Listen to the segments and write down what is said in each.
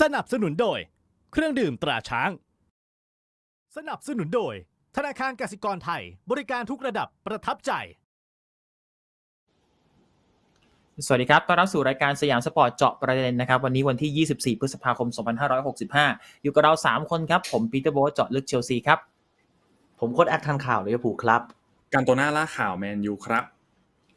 สนับสนุนโดย เครื่องดื่มตราช้าง สนับสนุนโดย ธนาคารกสิกรไทย บริการทุกระดับประทับใจ สวัสดีครับ ต้อนรับสู่รายการสยามสปอร์ตเจาะประเด็นนะครับ วันนี้วันที่ 24 พฤษภาคม 2565 อยู่กับเรา 3 คนครับ ผมปีเตอร์โบทเจาะลึกเชลซีครับ ผมโค้ดแอคทันข่าวเลยผูลครับ การตัวหน้าล่าข่าวแมนยูครับ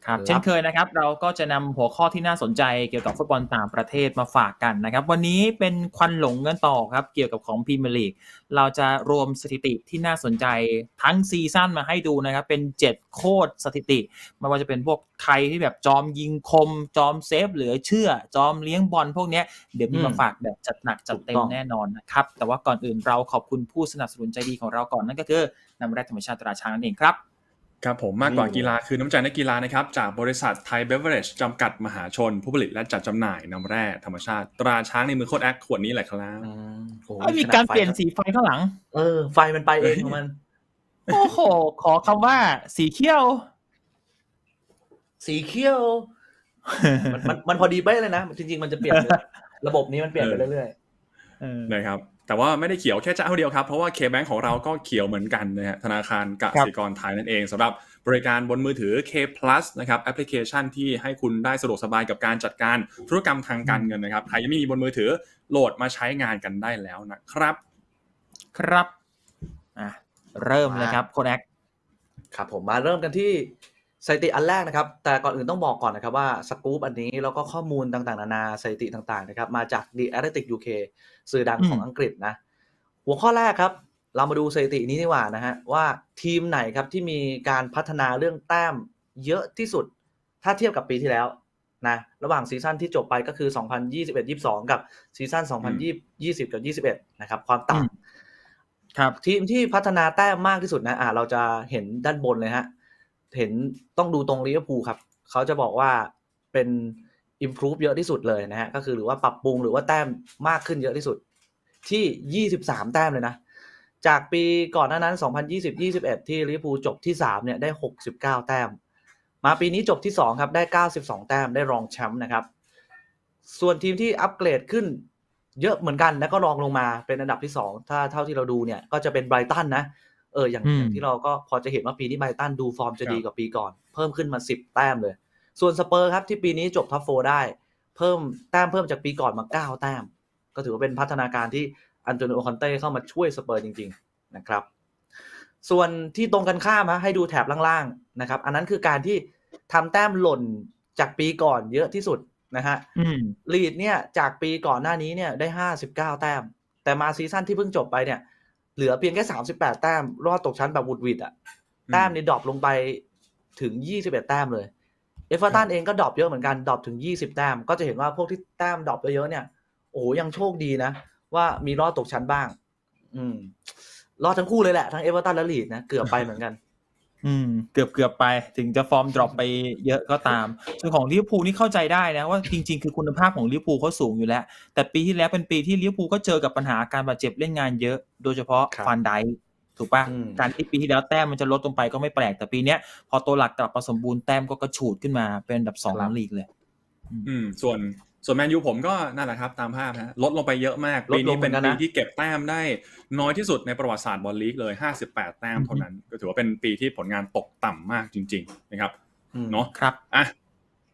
ครับครับเช่นเคยนะครับ เราก็จะนำหัวข้อที่น่าสนใจเกี่ยวกับฟุตบอลต่างประเทศมาฝากกันนะครับ วันนี้เป็นควันหลงกันต่อครับ เกี่ยวกับของพรีเมียร์ลีกเราจะรวมสถิติที่น่าสนใจทั้งซีซั่นมาให้ดูนะครับ เป็น 7 โคตรสถิติไม่ว่าจะเป็นพวกใครที่แบบจอมยิงคม จอมเซฟเหลือเชื่อ จอมเลี้ยงบอลพวกเนี้ยเดี๋ยวมีมาฝากแบบจัดหนักจัดเต็ถูมกต้องแน่นอนนะครับแต่ว่าก่อนอื่นเราขอบคุณผู้สนับสนุนใจดีของเราก่อนนั่นก็คือน้ำแร่ธรรมชาติตราช้างนั่นเองครับ ครับผมมากกว่าอืมกีฬาคือน้ำใจนักกีฬานะครับ จากบริษัทไทยเบเวอร์เรจจำกัดมหาชน ผู้ผลิตและจัดจำหน่ายน้ำแร่ธรรมชาติ ตราช้างในมือโคดแอคขวดนี้แหละครับอืมโอ้โหเอ้ยมีการเปลี่ยนสีไฟข้างหลัง เออ ไฟมันไปเองของมัน โอ้โห ขอคำว่า สีเขียว สีเขียว มันมันมันพอดีเป๊ะเลยนะ จริง ๆ มันจะเปลี่ยนเลยระบบนี้มันเปลี่ยนไปเรื่อยเออนะครับ แต่ว่าไม่ได้เขียวแค่เจ้าเดียวครับ เพราะว่าเคแบงของเราก็เขียวเหมือนกันนะฮะธนาคารกสิกรไทยนั่นเองสำหรับบริการบนมือถือ K Plus นะครับแอปพลิเคชันที่ให้คุณได้สะดวกสบายกับการจัดการธุรกรรมทางการเงินนะครับใครยังไม่มีบนมือถือโหลดมาใช้งานกันได้แล้วนะครับ ครับอะเริ่มเลยครับโคแอคๆครับผมมาเริ่มกันที่ สถิติอันแรกนะครับ แต่ก่อนอื่นต้องบอกก่อนนะครับว่าสกู๊ปอันนี้แล้วก็ข้อมูลต่างๆ นานาสถิติต่างๆนะครับมาจาก The Athletic UK สื่อดังของอังกฤษนะ หัวข้อแรกครับ เรามาดูสถิตินี้ดีกว่านะฮะว่าทีมไหนครับที่มีการพัฒนาเรื่องแต้มเยอะที่สุด ถ้าเทียบกับปีที่แล้วนะระหว่างซีซั่นที่จบไปก็คือ 2021-22 กับซีซั่น2020 กับ 21 นะครับ ความต่ำครับทีมที่พัฒนาแต้มมากที่สุดนะอ่าเราจะเห็นด้านบนเลยฮะ เห็นต้องดูตรงลิเวอร์พูลครับ เขาจะบอกว่าเป็น improve เยอะที่สุดเลยนะฮะ ก็คือหรือว่าปรับปรุงหรือว่าแต้มมากขึ้นเยอะที่สุด ที่ 23 แต้มเลยนะ จากปีก่อนหน้านั้น 2020-21 ที่ลิเวอร์พูลจบที่ 3 เนี่ยได้ 69 แต้ม มาปีนี้จบที่ 2 ครับได้ 92 แต้มได้รองแชมป์นะครับ ส่วนทีมที่อัปเกรดขึ้นเยอะเหมือนกันแล้วก็รองลงมาเป็นอันดับที่ 2 ถ้าเท่าที่เราดูเนี่ยก็จะเป็นไบรตันนะ เอออย่างอืมอย่างที่เราก็พอจะเห็นว่าปีนี้ไบรตันดูฟอร์มจะครับดีกว่าปีก่อน เพิ่มขึ้นมา10แต้มเลย ส่วนสเปอร์ครับที่ปีนี้จบท็อปโฟได้ เพิ่มแต้มเพิ่มจากปีก่อนมา9แต้ม ก็ถือว่าเป็นพัฒนาการที่อันโตนิโอคอนเต้เข้ามาช่วยสเปอร์จริง ๆนะครับ ส่วนที่ตรงกันข้ามฮะให้ดูแถบล่างๆนะครับ อันนั้นคือการที่ทำแต้มหล่นจากปีก่อนเยอะที่สุดนะฮะอืมลีดเนี่ยจากปีก่อนหน้านี้เนี่ยได้59แต้ม แต่มาซีซั่นที่เพิ่งจบไปเนี่ย เหลือเพียงแค่38แต้ม รอดตกชั้นแบบวุดวิดอะแต้มนี่ดรอปลงไปถึง21แต้มเลย เอเวอร์ตันเองก็ดรอปเยอะเหมือนกันดรอปถึง20แต้ม ก็จะเห็นว่าพวกที่แต้มดรอปเยอะๆเนี่ย โอ้โหยังโชคดีนะ ว่ามีรอดตกชั้นบ้าง อืม รอดทั้งคู่เลยแหละ ทั้งเอเวอร์ตันและลีดนะ เกือบไปเหมือนกัน อืม เกือบเกือบไป ถึงจะฟอร์มดรอปไปเยอะก็ตาม ส่วนของลิเวอร์พูลนี่เข้าใจได้นะว่าจริง ๆ คือคุณภาพของลิเวอร์พูลเขาสูงอยู่แล้ว แต่ปีที่แล้วเป็นปีที่ลิเวอร์พูลก็เจอกับปัญหาการบาดเจ็บเล่นงานเยอะ โดยเฉพาะครับฟันไดค์ถูกปะอืมการที่ปีที่แล้วแต้มมันจะลดลงไปก็ไม่แปลก แต่ปีเนี้ยพอตัวหลักกลับมาสมบูรณ์แต้มก็กระฉูดขึ้นมาเป็นอันดับสองของลีกเลย อืม ส่วน ส่วนแมนยูผมก็นั่นแหละครับตามภาพนะลดลงไปเยอะมากลดปีลนี้งเป็นเหมือนกันปีนะที่เก็บแต้มได้น้อยที่สุดในประวัติศาสตร์บอลลีกเลย 58 แต้มเท่านั้น ก็ถือว่าเป็นปีที่ผลงานตกต่ำมากจริง ๆ นะครับอืมเนาะครับอะ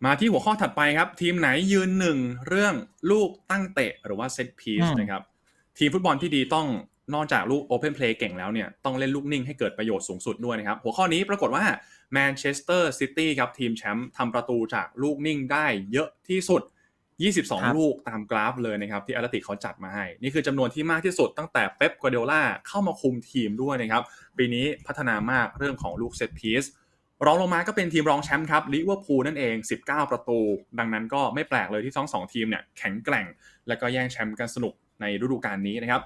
มาที่หัวข้อถัดไปครับ ทีมไหนยืนหนึ่งเรื่องลูกตั้งเตะหรือว่าเซตพีซอืมนะครับ ทีมฟุตบอลที่ดีต้องนอกจากลูกโอเพนเพลย์เก่งแล้วเนี่ยต้องเล่นลูกนิ่งให้เกิดประโยชน์สูงสุดด้วยนะครับ หัวข้อนี้ปรากฏว่าแมนเชสเตอร์ซิตี้ครับทีมแชมป์ทำประตูจากลูกนิ่งได้เยอะที่สุดครับ 22 ลูกตามกราฟเลยนะครับที่อาร์ติเขาจัดมาให้ นี่คือจำนวนที่มากที่สุดตั้งแต่เป๊ปกัวเดโอล่าเข้ามาคุมทีมด้วยนะครับ ปีนี้พัฒนามากเรื่องของลูกเซตพีซรองลงมาก็เป็นทีมรองแชมป์ครับลิเวอร์พูลนั่นเอง 19 ประตู ดังนั้นก็ไม่แปลกเลยที่ทั้งสองทีมเนี่ยแข็งแกร่ง และก็แย่งแชมป์กันสนุกในฤดูกาลนี้นะครับ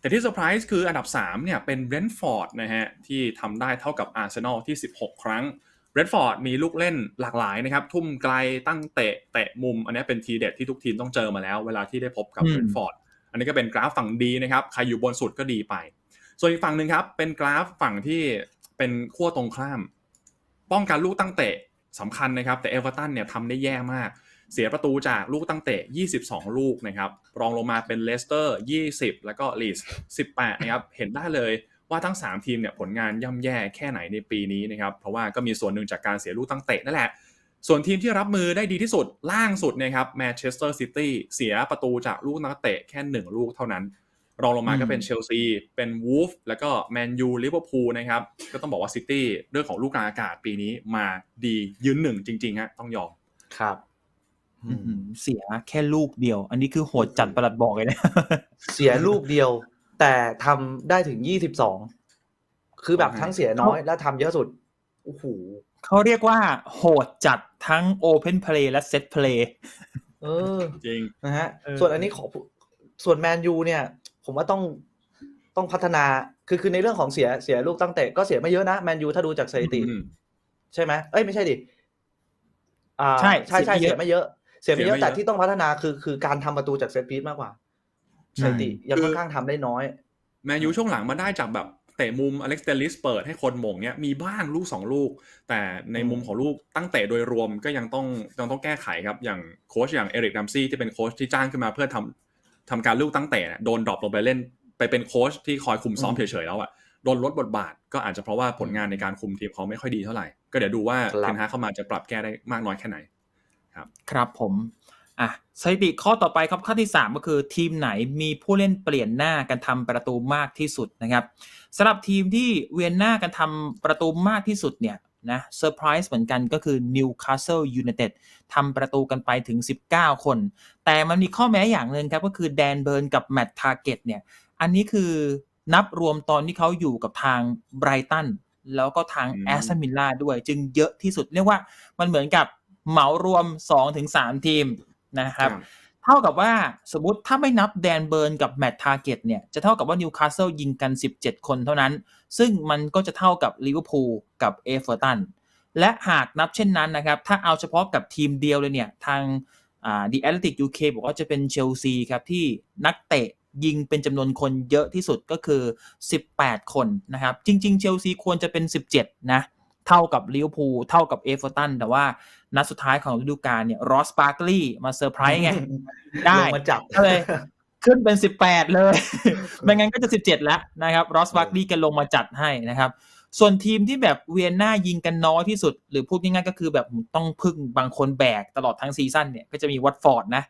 แต่ที่เซอร์ไพรส์คืออันดับ3เนี่ยเป็นเบรนท์ฟอร์ดนะฮะที่ทำได้เท่ากับอาร์เซนอลที่ 16 ครั้ง เบรนท์ฟอร์ดมีลูกเล่นหลากหลายนะครับ ทุ่มไกลตั้งเตะเตะมุม อันนี้เป็นทีเด็ดที่ทุกทีมต้องเจอมาแล้ว เวลาที่ได้พบกับอืมเบรนท์ฟอร์ดอันนี้ก็เป็นกราฟฝั่งดีนะครับ ใครอยู่บนสุดก็ดีไป ส่วนอีกฝั่งหนึ่งครับ เป็นกราฟฝั่งที่เป็นขั้วตรงข้าม ป้องกันลูกตั้งเตะสำคัญนะครับ แต่เอเวอร์ตันเนี่ยทำได้แย่มาก เสียประตูจากลูกตั้งเตะ 22 ลูกนะครับ รองลงมาเป็นเลสเตอร์ 20 แล้วก็ลีส18 นะครับ เห็นได้เลย ว่าทั้ง 3 ทีมเนี่ยผลงานย่ำแย่แค่ไหนในปีนี้นะครับเพราะว่าก็มีส่วนหนึ่งจากการเสียลูกตั้งเตะนั่นแหละ ส่วนทีมที่รับมือได้ดีที่สุดล่างสุดนะครับแมนเชสเตอร์ซิตี้เสียประตูจากลูกนักเตะแค่ 1 ลูกเท่านั้น รองลงมาก็เป็นอืมเชลซีเป็นวูฟแล้วก็แมนยูลิเวอร์พูลนะครับก็ต้องบอกว่าซิตี้เรื่องของลูกกลางอากาศปีนี้มาดียืนหนึ่งจริงๆฮะต้องยอมครับอื้อหือเสียแค่ลูกเดียว อันนี้คือโหดจัดประหลัดบอกเลยนะ เสียลูกเดียว แต่ทำได้ถึงยี่สิบสองคือแบบทั้งเสียน้อยและทำเยอะสุดโอ้โหเขาเรียกว่าโหดจัดทั้ง Open Play และ Set Play เออจริงนะฮะเออส่วนอันนี้ขอพูส่วนแมนยูเนี่ย ผมว่าต้องต้องพัฒนาคือคือในเรื่องของเสียเสียลูกตั้งเตะก็เสียไม่เยอะนะแมนยูถ้าดูจากสถิติอืมใช่ไหมเอ้ยไม่ใช่ดิอ่าใช่ใช่ใช่เสีเสียยไม่ไม่เยเยอะอะเสียไม่เยอะ เสียไม่เยอะแต่ที่ต้องพัฒนาคือคือการทำประตูจากเซตพีซมากกว่า สถิติยังค่อนข้างทำได้น้อยแมนยูช่วงหลังมาได้จากแบบเตะมุมอเล็กซ์เตลิสเปิดให้คนหม่งเนี่ยมีบ้างลูก2ลูก แต่ในมุมของลูกตั้งเตะโดยรวมก็ยังต้องยังต้องแก้ไขครับ อย่างโค้ชอย่างเอริกดัมซี่ที่เป็นโค้ชที่จ้างขึ้นมาเพื่อทำทำการลูกตั้งเตะเนี่ยโดนดรอปลงไปเล่น ไปเป็นโค้ชที่คอยคุมซ้อมอืเฉมยๆแล้วอะโดนลดบทบาท ก็อาจจะเพราะว่าผลงานในการคุมทีมเขาไม่ค่อยดีเท่าไหร่ ก็เดี๋ยวดูว่าครับเทนฮากเข้ามาจะปรับแก้ได้มากน้อยแค่ไหน ครับผม อะสถิติข้อต่อไปครับข้อที่ 3 ก็คือทีมไหนมีผู้เล่นเปลี่ยนหน้ากันทำประตูมากที่สุดนะครับสำหรับทีมที่เวียนหน้ากันทำประตูมากที่สุดเนี่ยนะเซอร์ไพรส์เหมือนกันก็คือ Newcastle United ทำประตูกันไปถึง 19 คน แต่มันมีข้อแม้อย่างหนึ่งครับก็คือแดนเบิร์นกับแมตต์ทาร์เก็ตเนี่ยอันนี้คือนับรวมตอนที่เขาอยู่กับทางไบรตันแล้วก็ทางอืมแอสตันวิลล่าด้วย จึงเยอะที่สุดเรียกว่ามันเหมือนกับเหมารวม 2-3 ทีม นะครับครับ เท่ากับว่าสมมติถ้าไม่นับแดนเบิร์นกับแมตต์ทาร์เก็ตเนี่ยจะเท่ากับว่านิวคาสเซิลยิงกัน 17 คนเท่านั้น ซึ่งมันก็จะเท่ากับลิเวอร์พูลกับเอเวอร์ตันและหากนับเช่นนั้นนะครับ ถ้าเอาเฉพาะกับทีมเดียวเลยเนี่ย ทางอ่า The Athletic UK บอกว่าจะเป็นเชลซีครับ ที่นักเตะยิงเป็นจำนวนคนเยอะที่สุดก็คือ 18 คนนะครับ จริง ๆ เชลซีควรจะเป็น 17 นะ เท่ากับลิเวอร์พูลเท่ากับเอเวอร์ตันแต่ว่านัดสุดท้ายของฤดูกาลเนี่ยรอสปาร์กลีย์มาเซอร์ไพรส์ไง ได้ลงมาจับก็เลยขึ้นเป็น18เลย ไม่งั้นก็จะ17แล้วนะครับรอสบักลีกันลงมาจัดให้นะครับส่วนทีมที่แบบเวียนหน้ายิงกันน้อยที่สุด หรือพูดง่ายๆก็คือแบบต้องพึ่งบางคนแบกตลอดทั้งซีซั่นเนี่ยก็จะมีวัตฟอร์ดนะ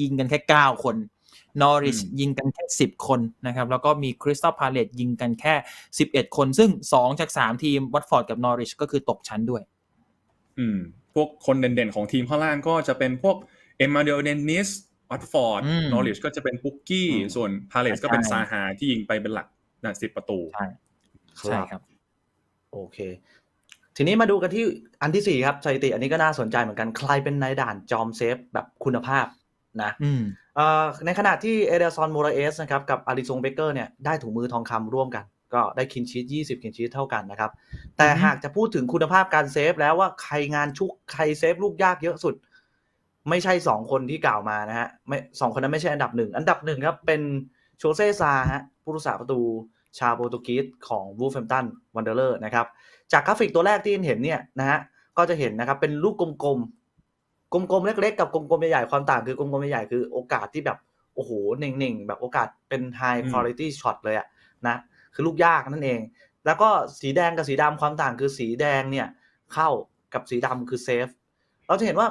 ยิงกันแค่ 9 คน นอริชอืมยิงกันแค่ 10 คนนะครับ แล้วก็มีคริสตัลพาเลตยิงกันแค่ 11 คน ซึ่ง 2 จาก 3 ทีมวัตฟอร์ดกับนอริชก็คือตกชั้นด้วย อืม พวกคนเด่นๆ ของทีมข้างล่างก็จะเป็นพวกเอมมาเดลเดนนิสวัตฟอร์ดอืมนอริชก็จะเป็นปุกกี้อืมส่วนพาเลสก็เป็นใช่ซาฮาที่ยิงไปเป็นหลักนะสิบประตู ใช่ใช่ครับ โอเคทีนี้มาดูกันที่อันที่สี่ครับสถิติอันนี้ก็น่าสนใจเหมือนกัน ใครเป็นนายด่านจอมเซฟแบบคุณภาพ นะอืมเอ่อในขณะที่เอเดซอนโมราเอสนะครับกับอาริซงเบเกอร์เนี่ยได้ถุงมือทองคำร่วมกัน ก็ได้คินชีต20คินชีตเท่ากันนะครับ แต่อือฮึหากจะพูดถึงคุณภาพการเซฟแล้วว่าใครงานชุกใครเซฟลูกยากเยอะสุด ไม่ใช่สองคนที่กล่าวมานะฮะไม่สองคนนั้นไม่ใช่อันดับหนึ่งอันดับหนึ่งครับเป็นโชเซซาฮะผู้รักษาประตูชาวโปรตุเกสของวูฟแฮมตันวันเดอร์นะครับจากกราฟิกตัวแรกที่เห็นเนี่ยนะฮะก็จะเห็นนะครับเป็นลูกกลมๆ กลมๆเล็กๆกับกลมๆใหญ่ๆความต่างคือกลมๆใหญ่ๆคือโอกาสที่แบบโอ้โหเน่งๆแบบโอกาสเป็น high อืม quality shot เลยอะนะคือลูกยากนั่นเอง แล้วก็สีแดงกับสีดำความต่างคือสีแดงเนี่ยเข้ากับสีดำคือเซฟเราจะเห็นว่า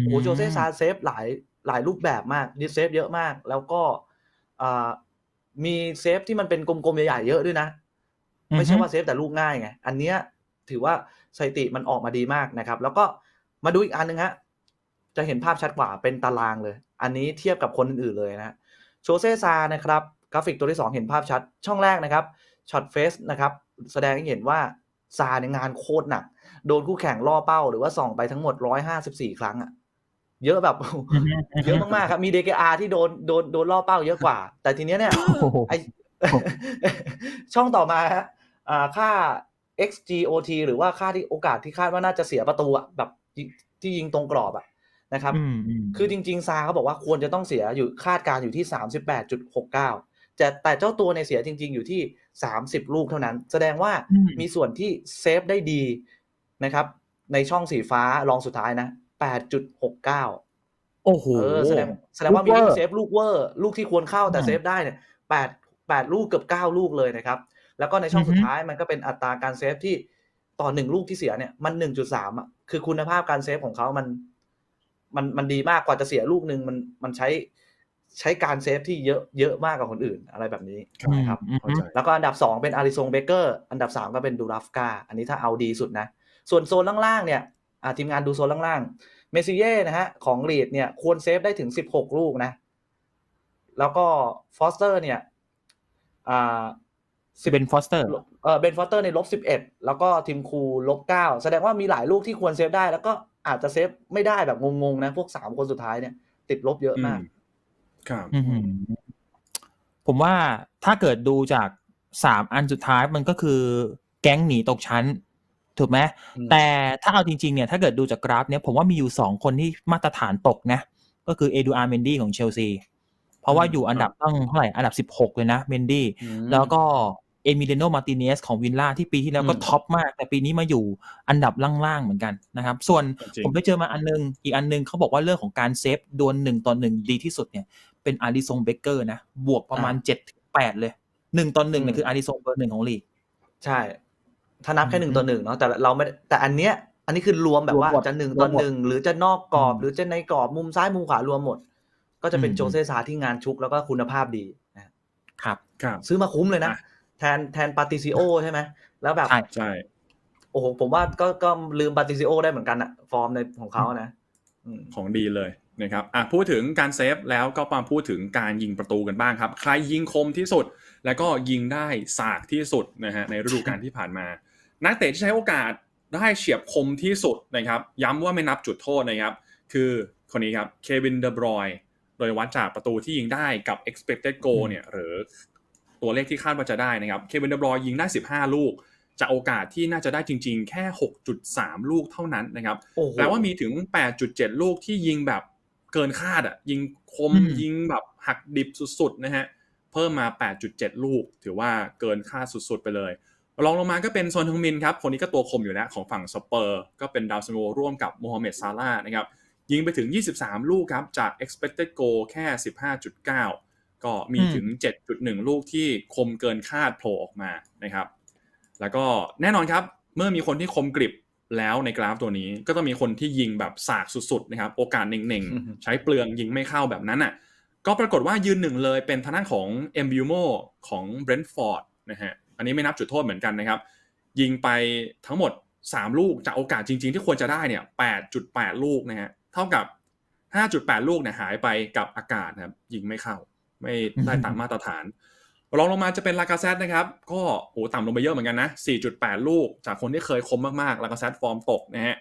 โอ้โหโจเซซาเซฟหลายหลายรูปแบบมากดิเซฟเยอะมาก แล้วก็อ่ามีเซฟที่มันเป็นกลมๆใหญ่ๆเยอะด้วยนะ ไม่ใช่ว่าเซฟแต่ลูกง่ายไง อันเนี้ยถือว่าสถิติมันออกมาดีมากนะครับ แล้วก็มาดูอีกอันหนึงฮะ จะเห็นภาพชัดกว่าเป็นตารางเลย อันนี้เทียบกับคนอื่นๆเลยนะฮะโชเซซานะครับกราฟิกตัวที่ 2 เห็นภาพชัด ช่องแรกนะครับช็อตเฟสนะครับแสดงให้เห็นว่าซาในยงานโคตรหนัก โดนคู่แข่งล่อเป้าหรือว่าส่องไปทั้งหมด 154 ครั้งอะเยอะแบบเยอะมากๆครับมี DKR ที่โดนโดนโดนล่อเป้าเยอะกว่า แต่ทีเนี้ยเนี่ยโอ้โหไอช่องต่อมาฮะอ่าค่า XGOT หรือว่าค่าที่โอกาสที่คาดว่าน่าจะเสียประตูอะแบบยิงที่ยิงตรงกรอบอะ นะครับอืมอืมคือจริง ๆ ซาเขาบอกว่าควรจะต้องเสียอยู่คาดการณ์อยู่ที่ 38.69แต่แต่เจ้าตัวในยเสียจริง ๆ อยู่ที่ 30 ลูกเท่านั้น แสดงว่าอืมมีส่วนที่เซฟได้ดีนะครับ ในช่องสีฟ้ารองสุดท้ายนะ 8.69 โอ้โหเออแสดงแสดงว่ามีลูกเวอร์ลูกเซฟลูกเวอร์ลูกที่ควรเข้าแต่อืมเซฟได้เนี่ยแปดแปดลูกเกือบเก้าลูกเลยนะครับ แล้วก็ในช่องอือฮึสุดท้ายมันก็เป็นอัตราการเซฟที่ต่อหนึ่งลูกที่เสียเนี่ยมันหนึ่งจุดสามอะคือคุณภาพการเซฟของเขามัน มันมันดีมากกว่าจะเสียลูกหนึ่งมันมันใช้ใช้การเซฟที่เยอะเยอะมากกว่าคนอื่นอะไรแบบนี้นะครับอืมเข้าใจแล้วก็อันดับ 2 เป็นอาริซงเบเกอร์อันดับ 3 ก็เป็นดูราฟกาอันนี้ถ้าเอาดีสุดนะ ส่วนโซนล่างๆเนี่ยอ่าทีมงานดูโซนล่างๆเมซิเย่นะฮะของลีดเนี่ยควรเซฟได้ถึง 16 ลูกนะ แล้วก็ฟอสเตอร์เนี่ยอ่าเบนฟอสเตอร์เออเบนฟอสเตอร์ในลบ11แล้วก็ทีมคูลบ9แสดงว่ามีหลายลูกที่ควรเซฟได้แล้วก็ อาจจะเซฟไม่ได้แบบงงๆนะ พวก3คนสุดท้ายเนี่ย ติดลบเยอะมากอืมครับอื้อหือผมว่าถ้าเกิดดูจากสามอันสุดท้ายมันก็คือแก๊งหนีตกชั้น ถูกไหมอืมแต่ถ้าเอาจริงๆเนี่ยถ้าเกิดดูจากกราฟเนี่ยผมว่ามีอยู่สองคนที่มาตรฐานตกนะ ก็คือเอดูอาร์เมนดี้ของเชลซี เพราะว่าอยู่อันดับตั้งเท่าไหร่อันดับสิบหกเลยนะเมนดี้อืมแล้วก็ เอมิเลโนมาติเนสของวินล่าที่ปีที่แล้วก็อืมท็อปมาก แต่ปีนี้มาอยู่อันดับล่างๆเหมือนกันนะครับ ส่วนจริงผมไปเจอมาอันนึง อีกอันนึงเขาบอกว่าเรื่องของการเซฟดวลหนึ่งต่อหนึ่งดีที่สุดเนี่ย เป็นอาริซงเบเกอร์นะ บวกประมาณเจ็ดถึงแปดเลยหนึ่งต่อหนึ่งเนี่ยคืออาริซงเบอร์หนึ่งของลีกใช่ ถ้านับแค่อืมหนึ่งต่อหนึ่งเนาะแต่เราไม่ได้แต่อันเนี้ยอันนี้คือรวมแบบว่ารวมหมดจะหนึ่งรต่วอมหมดหนึ่งหรือจะนอกกรอบอืมหรือจะในกรอบมุมซ้ายมุมขวารวมหมด ก็จะเป็นอืมโจเซซาที่งานชุกแล้วก็คุณภาพดีนะครับครับซื้อมาคุ้มเลยนะอะแท นแทนปาติซิโอใช่ไหมแล้วแบบใช่ใช่โอ้โหผมว่าก็ก็ลืมปาติซิโอได้เหมือนกันอะฟอร์มในของเขานะอืมของดีเลยนะครับอะพูดถึงการเซฟแล้วก็มาพูดถึงการยิงประตูกันบ้างครับ ใครยิงคมที่สุด แล้วก็ยิงได้สากที่สุดนะฮะในฤดูกาลที่ผ่านมา นักเตะที่ใช้โอกาสได้เฉียบคมที่สุดนะครับ ย้ำว่าไม่นับจุดโทษนะครับ คือคนนี้ครับเควินเดบรอยโดยวัดจากประตูที่ยิงได้กับ expected goal เนี่ยหรือ ตัวเลขที่คาดว่าจะได้นะครับ เควินเดบรอยยิงได้ 15 ลูก จากโอกาสที่น่าจะได้จริง ๆ แค่ 6.3 ลูกเท่านั้นนะครับโอ้โหแปลว่ามีถึง 8.7 ลูกที่ยิงแบบเกินคาดอะ ยิงคมอืมยิงแบบหักดิบสุดๆนะฮะ เพิ่มมา 8.7 ลูก ถือว่าเกินคาดสุดๆไปเลยรองลงมาก็เป็นโซนทึงมินครับ คนนี้ก็ตัวคมอยู่แล้วของฝั่งสเปอร์ ก็เป็นดาวซันโวร่วมกับโมฮัมเหม็ดซาร่าห์นะครับยิงไปถึง 23 ลูกครับ จาก expected goal แค่ 15.9 ก็มีถึง 7.1 ลูกที่คมเกินคาดโผล่ออกมานะครับ แล้วก็แน่นอนครับ เมื่อมีคนที่คมกริบแล้วในกราฟตัวนี้ ก็ต้องมีคนที่ยิงแบบสากสุดๆนะครับ โอกาสเน่งอือฮึๆใช้เปลืองยิงไม่เข้าแบบนั้นอะ ก็ปรากฏว่ายืนหนึ่งเลยเป็นทางด้านของเอมบิวโมของเบรนท์ฟอร์ดนะฮะ อันนี้ไม่นับจุดโทษเหมือนกันนะครับ ยิงไปทั้งหมด 3 ลูกจากโอกาสจริง ๆ ที่ควรจะได้เนี่ย 8.8 ลูกนะฮะ เท่ากับ 5.8 ลูกเนี่ยหายไปกับอากาศนะครับ ยิงไม่เข้า ไม่ได้ตามมาตรฐานรองลงมาจะเป็นลากาเซตนะครับ ก็โอ้ต่ำลงไปเยอะเหมือนกันนะ 4.8 ลูก จากคนที่เคยคมมากๆ ลากาเซตฟอร์มตกนะฮะ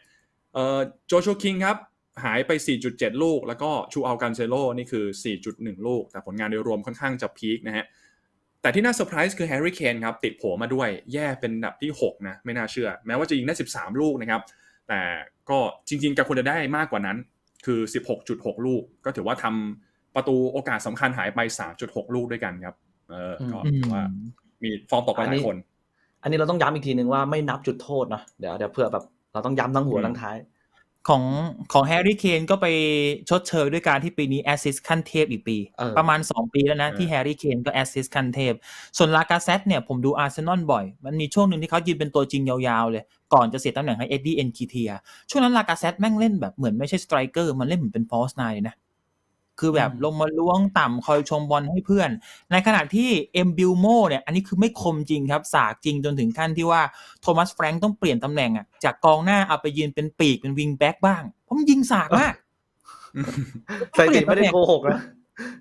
เอ่อโจชัวคิงครับ หายไป 4.7 ลูก แล้วก็ชูอัลกันเซโลนี่คือ 4.1 ลูก แต่ผลงานโดยรวมค่อนข้างจะพีคนะฮะ แต่ที่น่าเซอร์ไพรส์คือแฮร์รี่เคนครับ ติดโผมาด้วย แย่เป็นอันดับที่ 6 นะ ไม่น่าเชื่อ แม้ว่าจะยิงได้ 13 ลูกนะครับ แต่ก็จริงๆแกควรจะได้มากกว่านั้น คือ 16.6 ลูก ก็ถือว่าทำ ประตูโอกาสสำคัญหายไป 3.6 ลูกด้วยกันครับ เออก็ถือว่ามีฟอร์มตกไปหลายคน อันนี้เราต้องย้ำอีกทีหนึ่งว่าไม่นับจุดโทษเนาะเดี๋ยวเดี๋ยวเผื่อแบบเราต้องย้ำทั้งหัวอืมทั้งท้าย ของของแฮร์รี่เคนก็ไปชดเชยด้วยการที่ปีนี้แอสซิสขั้นเทพอีกปีเออประมาณ 2 ปีแล้วนะเออที่แฮร์รี่เคนก็แอสซิสขั้นเทพ ส่วนลากาเซตเนี่ยผมดูอาร์เซนอลบ่อย มันมีช่วงหนึ่งที่เขายืนเป็นตัวจริงยาวๆเลย ก่อนจะเสียตำแหน่งให้เอ็ดดี้เอ็นคีเทียช่วงนั้นลากาเซตแม่งเล่นแบบเหมือนไม่ใช่สไตรเกอร์มันเล่นเหมือนเป็นฟอสไนเลยนะ คือแบบอืมลงมาล้วงต่ำคอยชมบอลให้เพื่อน ในขณะที่เอ็มบิลโมเนี่ยอันนี้คือไม่คมจริงครับ สากจริงจนถึงขั้นที่ว่าโทมัสแฟรงค์ต้องเปลี่ยนตำแหน่งอะจากกองหน้าเอาไปยืนเป็นปีกเป็นวิงแบ็กบ้างเพราะมันยิงสากมากสถิติไม่ได้โกหกนะ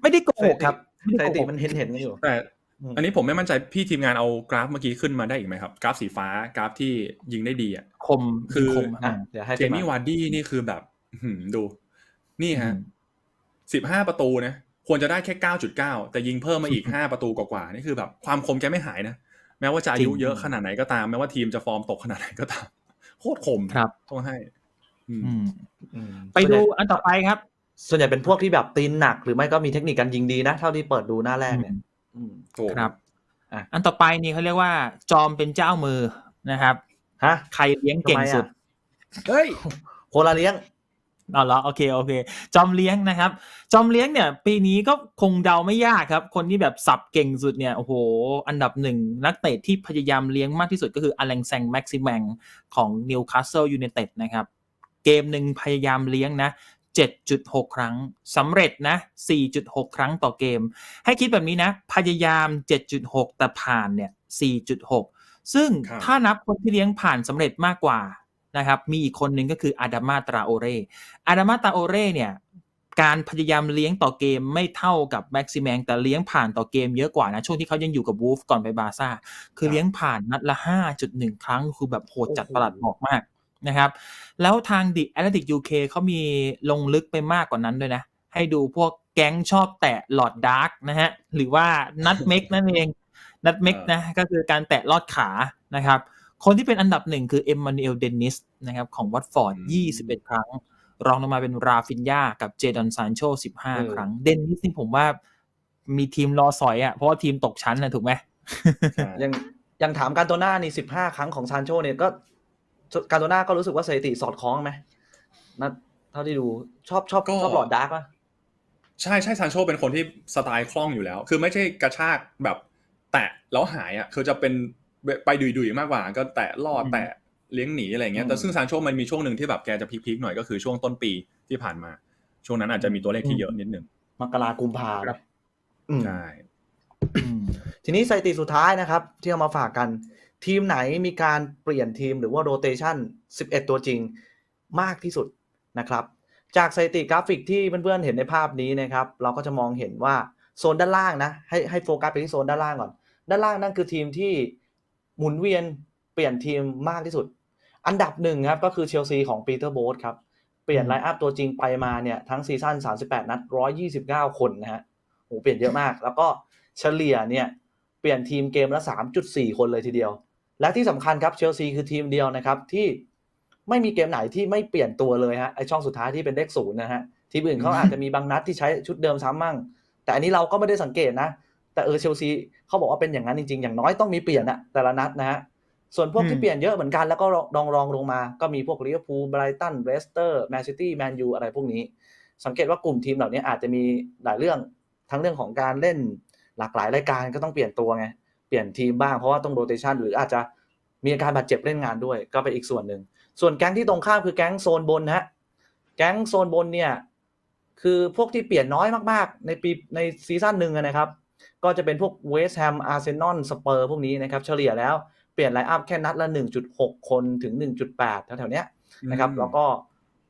ไม่ได้โกหกครับสไม่ได้ถิโกติหกมันเห็นเห็นๆกันอยู่แต่อืมอันนี้ผมไม่มั่นใจพี่ทีมงานเอากราฟเมื่อกี้ขึ้นมาได้อีกไหมครับ กราฟสีฟ้ากราฟที่ยิงได้ดีอะคมคือคมอะอะเดี๋ยวให้เจมี่วาร์ดี้นี่คือแบบอื้อหือดูนี่ฮะอืม สิบห้าประตูนะควรจะได้แค่เก้าจุดเก้าแต่ยิงเพิ่มมาอีกห้าประตูกว่าๆนี่คือแบบความคมแกไม่หายนะแม้ว่าจะอายุจริงเยอะขนาดไหนก็ตาม แม้ว่าทีมจะฟอร์มตกขนาดไหนก็ตามโคตรคมครับต้องให้อืมอืมอืมไปดูอันต่อไปครับ ส่วนใหญ่เป็นพวกที่แบบตีนหนัก หรือไม่ก็มีเทคนิคการยิงดีนะ เท่าที่เปิดดูหน้าแรกเนี่ยอืมถูกครับอะอันต่อไปนี่เขาเรียกว่า จอมเป็นเจ้ามือนะครับฮะใครเลี้ยงเก่งทำไมอะสุดเฮ้ยโคลาเลี้ยง เอาละโอเคโอเค จอมเลี้ยงนะครับ จอมเลี้ยงเนี่ย ปีนี้ก็คงเดาไม่ยากครับ คนที่แบบสับเก่งสุดเนี่ยโอ้โห อันดับหนึ่ง นักเตะที่พยายามเลี้ยงมากที่สุดก็คืออเลงแซงแม็กซิแมงของนิวคาสเซิลยูไนเต็ดนะครับ เกมหนึ่งพยายามเลี้ยงนะ 7.6 ครั้งสำเร็จนะ 4.6 ครั้งต่อเกม ให้คิดแบบนี้นะ พยายาม 7.6 แต่ผ่านเนี่ย 4.6 ซึ่งครับถ้านับคนที่เลี้ยงผ่านสำเร็จมากกว่า นะครับ มีอีกคนหนึ่งก็คืออาดามาตราโอเรอาดามาตราโอเรเนี่ยการพยายามเลี้ยงต่อเกมไม่เท่ากับแม็กซิแมงแต่เลี้ยงผ่านต่อเกมเยอะกว่านะ ช่วงที่เขายังอยู่กับวูฟก่อนไปบาร์ซ่า คือเลี้ยงผ่านนัดละ 5.1 ครั้ง คือแบบโหดจัดประหลัดบอกมากนะครับ แล้วทางดิแอตเลติกยูเคเขามีลงลึกไปมากกว่านั้นด้วยนะ ให้ดูพวกแก๊งชอบแตะหลอดดาร์กนะฮะ หรือว่านัดเม็กนั่นเองนัดเม็กนะก็คือการแตะลอดขานะครับ คนที่เป็นอันดับหนึ่งคือเอ็มมานูเอลเดนิสนะครับของวัตฟอร์ดอืม21 ครั้ง รองลงมาเป็นราฟินยากับเจดอนซานโชเออ15 ครั้ง เดนิสนี่ผมว่ามีทีมรอสอยอะ่ะเพราะว่าทีมตกชั้นนะถูกไหมใช่ยังยังถามการโตน่านี่สิบห้าครั้งของซานโชเนี่ยก็การโตน่าก็รู้สึกว่าสถิติสอดคล้องไหมนะเท่าที่ดูชอบชอบก็ชอบหลอดดาร์กป่ะใช่ใช่ซานโชเป็นคนที่สไตล์คล่องอยู่แล้ว คือไม่ใช่กระชากแบบแตะแล้วหายอะคือจะเป็น ไปดุยๆมากกว่า ก็แตะลอดอืมแตะเลี้ยงหนีอะไรเงี้ยอืมแต่ซึ่งซานโชมันมีช่วงหนึ่งที่แบบแกจะพีคๆหน่อยก็คือช่วงต้นปีที่ผ่านมา ช่วงนั้นอาจจะมีตัวเลขที่เยอะนิดนึงมกรากุมภาครับอืมใช่อืมทีนี้สถิติสุดท้ายนะครับ ที่เอามาฝากกัน ทีมไหนมีการเปลี่ยนทีมหรือว่าโรเตชัน11 ตัวจริงมากที่สุดนะครับ จากสถิติกราฟิกที่เพื่อนๆเห็นในภาพนี้นะครับ เราก็จะมองเห็นว่าโซนด้านล่างนะ ให้ให้โฟกัสไปที่โซนด้านล่างก่อน ด้านล่างนั่นคือทีมที่ หมุนเวียนเปลี่ยนทีมมากที่สุด อันดับหนึ่งครับก็คือเชลซีของปีเตอร์โบ๊ทครับ เปลี่ยนอืมไลน์อัพตัวจริงไปมาเนี่ยทั้งซีซั่น 38 นัด 129 คนนะฮะโหเปลี่ยนเยอะมาก แล้วก็เฉลี่ยเนี่ยเปลี่ยนทีมเกมละ 3.4 คนเลยทีเดียว และที่สำคัญครับเชลซีคือทีมเดียวนะครับที่ไม่มีเกมไหนที่ไม่เปลี่ยนตัวเลยฮะไอช่องสุดท้ายที่เป็นเลขศูนย์นะฮะทีมอื่นเขาอาจจะมีบางนัดที่ใช้ชุดเดิมซ้ำมั่ง แต่อันนี้เราก็ไม่ได้สังเกตนะ แต่เออเชลซีเขาบอกว่าเป็นอย่างนั้นจริงๆ อย่างน้อยต้องมีเปลี่ยนอะแต่ละนัดนะฮะส่วนพวกอืที่มเปลี่ยนเยอะเหมือนกันแล้วก็รองรองลงมา ก็มีพวกลิเวอร์พูลไบรตันเรสเตอร์แมนซิตี้แมนยูอะไรพวกนี้ สังเกตว่ากลุ่มทีมเหล่านี้อาจจะมีหลายเรื่องทั้งเรื่องของการเล่นหลากหลายรายการก็ต้องเปลี่ยนตัวไงเปลี่ยนทีมบ้างเพราะว่าต้องโรเตชันหรืออาจจะมีอาการบาดเจ็บเล่นงานด้วย ก็เป็นอีกส่วนหนึ่งส่วนแก๊งที่ตรงข้ามคือแก๊งโซนบนนะฮะแก๊งโซนบนเนี่ยคือพวกที่เปลี่ยนน้อยมากๆ ในปีในซีซั่นหนึ่งอะนะครับ ก็จะเป็นพวกเวสต์แฮมอาร์เซนอลสเปอร์พวกนี้นะครับ เฉลี่ยแล้วเปลี่ยนไลน์อัพแค่นัดละ 1.6 คนถึง 1.8 แถวๆเนี้ยนะครับอืมแล้วก็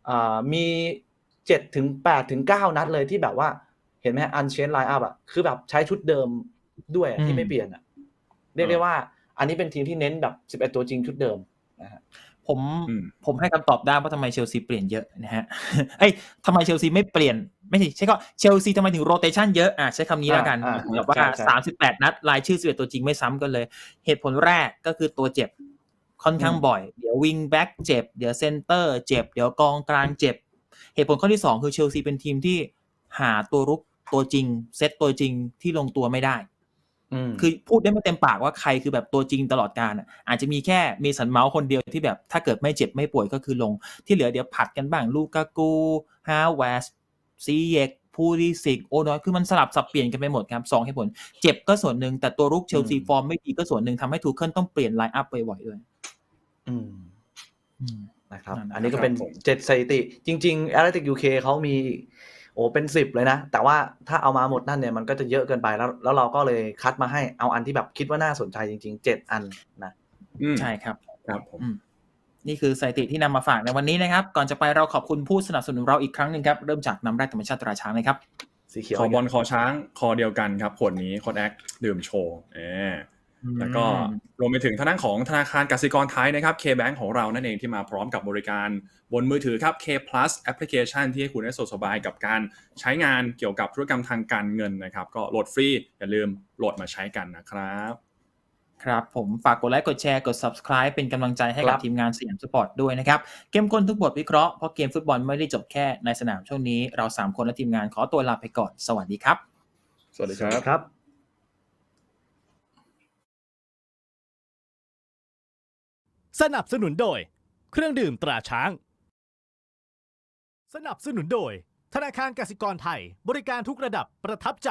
อ่ามีเจ็ดถึงแปดถึงเก้านัดเลยที่แบบว่าเห็นไหมอันเชนไลน์อัพอะคือแบบใช้ชุดเดิมด้วยอะอืมที่ไม่เปลี่ยนอะเรียกได้ว่า อันนี้เป็นทีมที่เน้นแบบสิบเอ็ดตัวจริงชุดเดิมนะฮะผมอืมผมให้คำตอบได้ว่าทำไมเชลซีเปลี่ยนเยอะนะฮะเอ้ยทำไมเชลซีไม่เปลี่ยน ไม่ใช่ใช่ก็เชลซีทำไมถึงโรเตชันเยอะอะใช้คำนี้แล้วกันอ่าอ่าแบบว่าใช่ใช่สามสิบแปดนัดรายชื่อสิบเอ็ดตัวจริงไม่ซ้ำกันเลย เหตุผลแรกก็คือตัวเจ็บค่อนข้างบ่อย เดี๋ยววิงแบ็กเจ็บ เดี๋ยวเซนเตอร์เจ็บ เดี๋ยวกองกลางเจ็บ เหตุผลข้อที่สองคือเชลซีเป็นทีมที่หาตัวรุกตัวจริง เซตตัวจริงที่ลงตัวไม่ได้อืมคือพูดได้ไม่เต็มปากว่าใครคือแบบตัวจริงตลอดการอะอาจจะมีแค่เมสันเมาส์คนเดียวที่แบบถ้าเกิดไม่เจ็บไม่ป่วยก็คือลง ที่เหลือเดี๋ยวผัดกันบ้างลูกากูฮาเวส ซีเยกพูดิสิกโอน้อยคือมันสลับสับเปลี่ยนกันไปหมดครับสองเหตุผล เจ็บก็ส่วนหนึ่งแต่ตัวรุกเชลซีอืมฟอร์มไม่ดีก็ส่วนหนึ่งทำให้ทูเคิลต้องเปลี่ยนไลน์อัพบ่อยๆด้วยอืมอืมนะครับนั่นนะครับ อันนี้ก็เป็นผมเจ็ดสถิติ จริงๆ a t l e t i c UK เขามี โอ้เป็นสิบเลยนะ แต่ว่าถ้าเอามาหมดนั่นเนี่ยมันก็จะเยอะเกินไปแล้ว แล้วเราก็เลยคัดมาให้เอาอันที่แบบคิดว่าน่าสนใจจริงๆเจ็ดอันนะอืมใช่ครับ ครับผมอืม นี่คือสถิติที่นำมาฝากในวันนี้นะครับ ก่อนจะไปเราขอบคุณผู้สนับสนุนเราอีกครั้งหนึ่งครับ เริ่มจากน้ำแร่ธรรมชาติตราช้างเลยครับสีเขียวคอบอลคอช้างคอเดียวกันครับขวดนี้โคดแอคดื่มโชว์เออแล้วก็รวมไปถึงทางด้านของธนาคารกสิกรไทยนะครับ K-Bank ของเรานั่นเองที่มาพร้อมกับบริการบนมือถือครับ K Plus แอปพลิเคชันที่ให้คุณได้สะดวกสบายกับการใช้งานเกี่ยวกับธุรกรรมทางการเงินนะครับ ก็โหลดฟรีอย่าลืมโหลดมาใช้กันนะครับ ครับผมฝากกดไลค์กดแชร์กด subscribe เป็นกำลังใจให้กับครับทีมงานสยามสปอร์ตด้วยนะครับเกมคนทุกบทวิเคราะห์เพราะเกมฟุตบอลไม่ได้จบแค่ในสนามช่วงนี้เรา3คนและทีมงานขอตัวลาไปก่อนสวัสดีครับ สวัสดีครับครับสนับสนุนโดย เครื่องดื่มตราช้าง สนับสนุนโดย ธนาคารกสิกรไทย บริการทุกระดับประทับใจ